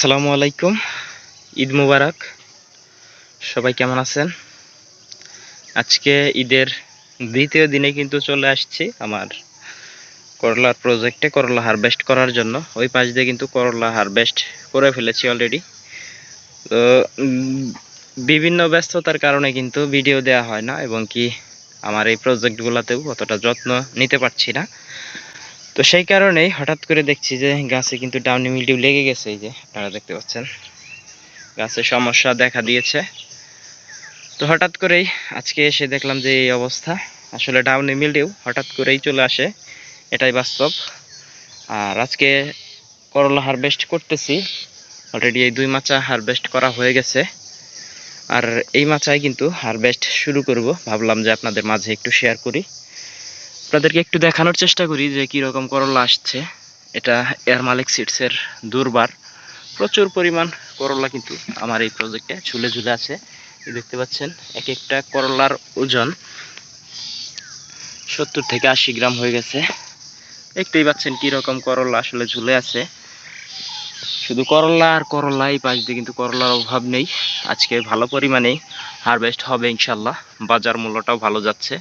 আসসালামু আলাইকুম। ঈদ মুবারক। সবাই কেমন আছেন? আজকে ঈদের দ্বিতীয় দিনে কিন্তু চলে আসছি আমার করলার প্রজেক্টে করলা হারভেস্ট করার জন্য। ওই পাশ দিয়ে কিন্তু করলা হারভেস্ট করে ফেলেছি অলরেডি তো বিভিন্ন ব্যস্ততার কারণে কিন্তু ভিডিও দেওয়া হয় না, এবং কি আমার এই প্রজেক্টগুলোতেও অতটা যত্ন নিতে পারছি না। তো সেই কারণেই হঠাৎ করে দেখছি যে গাছে কিন্তু ডাউনি মিলটিউ লেগে গেছে, এই যে আপনারা দেখতে পাচ্ছেন। গাছে সমস্যা দেখা দিয়েছে। তো হঠাৎ করেই আজকে এসে দেখলাম যে এই অবস্থা। আসলে ডাউনি মিলটিউ হঠাৎ করেই চলে আসে, এটাই বাস্তব। আর আজকে করলা হারভেস্ট করতেছি। অলরেডি এই দুই মাচা হারভেস্ট করা হয়ে গেছে। আর এই মাচায় কিন্তু হারভেস্ট শুরু করব। ভাবলাম যে আপনাদের মাঝে একটু শেয়ার করি। আপনাদেরকে একটু দেখানোর চেষ্টা করি যে কীরকম করলা আসছে। এটা এয়ার মালিক সিটসের দুর্বার। প্রচুর পরিমাণ করলা কিন্তু আমার এই প্রজেক্টে ঝুলে ঝুলে আছে। দেখতে পাচ্ছেন, এক একটা করলার ওজন সত্তর থেকে আশি গ্রাম হয়ে গেছে। দেখতেই পাচ্ছেন কীরকম করলা আসলে ঝুলে আছে। শুধু করলা আর করলা এই পাশ দিয়ে কিন্তু করলার অভাব নেই। আজকে ভালো পরিমাণেই হারভেস্ট হবে ইনশাল্লাহ বাজার মূল্যটাও ভালো যাচ্ছে।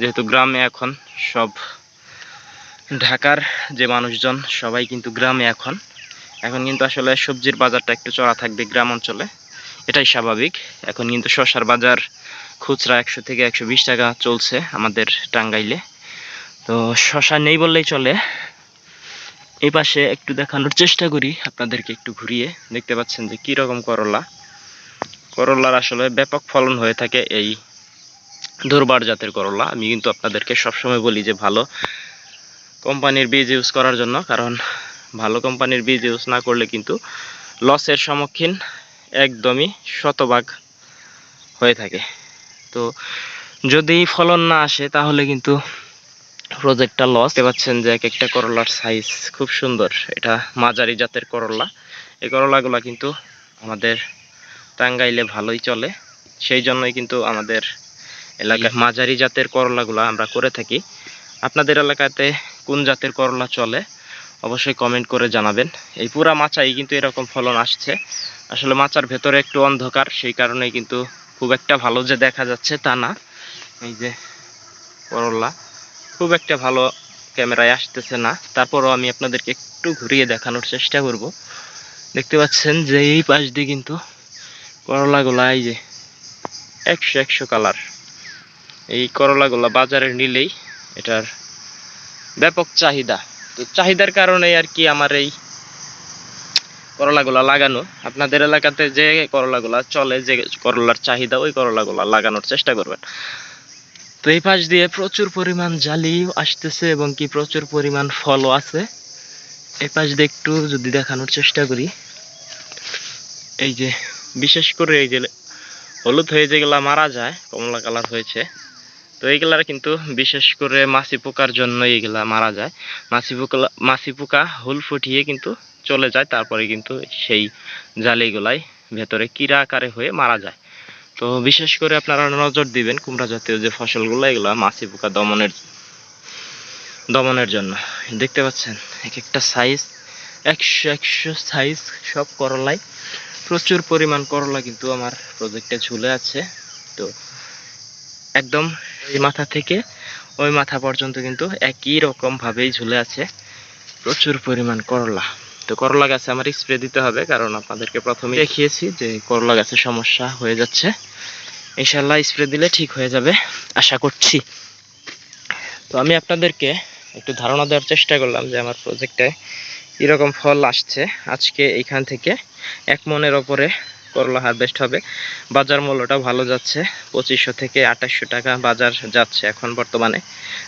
যেহেতু গ্রামে এখন সব ঢাকার যে মানুষজন, সবাই কিন্তু গ্রামে এখন। এখন কিন্তু আসলে সবজির বাজারটা একটু চড়া থাকবে গ্রাম অঞ্চলে। এটাই স্বাভাবিক। এখন কিন্তু শশার বাজার খুচরা একশো থেকে একশো বিশ টাকা চলছে আমাদের টাঙ্গাইলে। তো শশা নেই বললেই চলে। এই পাশে একটু দেখানোর চেষ্টা করি আপনাদেরকে একটু ঘুরিয়ে। দেখতে পাচ্ছেন যে কী রকম করলা। করলার আসলে ব্যাপক ফলন হয়ে থাকে এই দুর্বার জাতের করলা। আমি কিন্তু আপনাদেরকে সবসময় বলি যে ভালো কোম্পানির বীজ ইউজ করার জন্য, কারণ ভালো কোম্পানির বীজ ইউজ না করলে কিন্তু লসের সম্মুখীন একদমই শতভাগ হয়ে থাকে। তো যদি ফলন না আসে, তাহলে কিন্তু প্রজেক্টটা লস দেখতে পাচ্ছেন যে এক একটা করলার সাইজ খুব সুন্দর। এটা মাঝারি জাতের করলা। এই করলাগুলো কিন্তু আমাদের টাঙ্গাইলে ভালোই চলে। সেই জন্যই কিন্তু আমাদের এলাকায় মাঝারি জাতের করলাগুলো আমরা করে থাকি। আপনাদের এলাকাতে কোন জাতের করলা চলে অবশ্যই কমেন্ট করে জানাবেন। এই পুরা মাচাই কিন্তু এরকম ফলন আসছে। আসলে মাচার ভেতরে একটু অন্ধকার সেই কারণে কিন্তু খুব একটা ভালো যে দেখা যাচ্ছে তা না। এই যে করলা খুব একটা ভালো ক্যামেরায় আসতেছে না। তারপরও আমি আপনাদেরকে একটু ঘুরিয়ে দেখানোর চেষ্টা করব। দেখতে পাচ্ছেন যে এই পাশ দিয়ে কিন্তু করলাগুলা এই যে একশো একশো কালার এই করলাগুলা বাজারে নিলেই এটার ব্যাপক চাহিদা। তো চাহিদার কারণে আর কি আমার এই করলাগুলা লাগানো। আপনাদের এলাকাতে যে করলাগুলা চলে, যে করলার চাহিদা, ওই করলাগুলা লাগানোর চেষ্টা করবেন। তো এই পাশ দিয়ে প্রচুর পরিমাণ জালি আসতেছে এবং কি প্রচুর পরিমাণ ফলও আছে। এই পাশ দিয়ে একটু যদি দেখানোর চেষ্টা করি। এই যে, বিশেষ করে এই যে হলুদ হয়ে যেগুলা মারা যায়, কমলা কালার হয়েছে। তো এইগুলার কিন্তু বিশেষ করে মাছি পোকার জন্য এইগুলা মারা যায়। মাছি পোকা মাছি পোকা হুল ফুটিয়ে কিন্তু চলে যায়, তারপরে কিন্তু সেই জালিগুলাই ভেতরে কিরা আকারে হয়ে মারা যায়। তো বিশেষ করে আপনারা নজর দিবেন কুমড়া জাতীয় যে ফসলগুলো, এগুলো মাছি পোকা দমনের দমনের জন্য। দেখতে পাচ্ছেন এক একটা সাইজ একশো একশো সাইজ সব করলাই প্রচুর পরিমাণ করলা কিন্তু আমার প্রজেক্টে ঝুলে আছে। তো একদম এই মাথা থেকে ওই মাথা পর্যন্ত কিন্তু একই রকম ভাবেই ঝুলে আছে। প্রচুর পরিমাণ করলা। তো করলা গাছে আমার স্প্রে দিতে হবে কারণ আপনাদেরকে প্রথমে দেখিয়েছি যে করলা গাছে সমস্যা হয়ে যাচ্ছে। ইনশাল্লাহ স্প্রে দিলে ঠিক হয়ে যাবে, আশা করছি। তো আমি আপনাদেরকে একটু ধারণা দেওয়ার চেষ্টা করলাম যে আমার প্রজেক্টে কীরকম ফল আসছে আজকে এইখান থেকে। এক মনের ওপরে করলা হারভেস্ট হবে। বাজার মূল্যটা ভালো যাচ্ছে, পঁচিশশো থেকে আঠাশশো টাকা বাজার যাচ্ছে এখন বর্তমানে।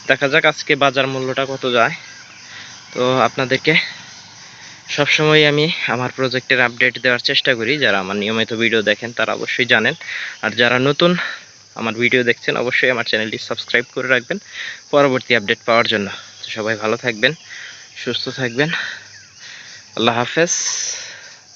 দেখা যাক আজকে বাজার মূল্যটা কত যায়। তো আপনাদেরকে সবসময় আমি আমার প্রজেক্টের আপডেট দেওয়ার চেষ্টা করি। যারা আমার নিয়মিত ভিডিও দেখেন, তারা অবশ্যই জানেন। আর যারা নতুন আমার ভিডিও দেখছেন, অবশ্যই আমার চ্যানেলটি সাবস্ক্রাইব করে রাখবেন পরবর্তী আপডেট পাওয়ার জন্য। সবাই ভালো থাকবেন, সুস্থ থাকবেন। আল্লাহ হাফেজ।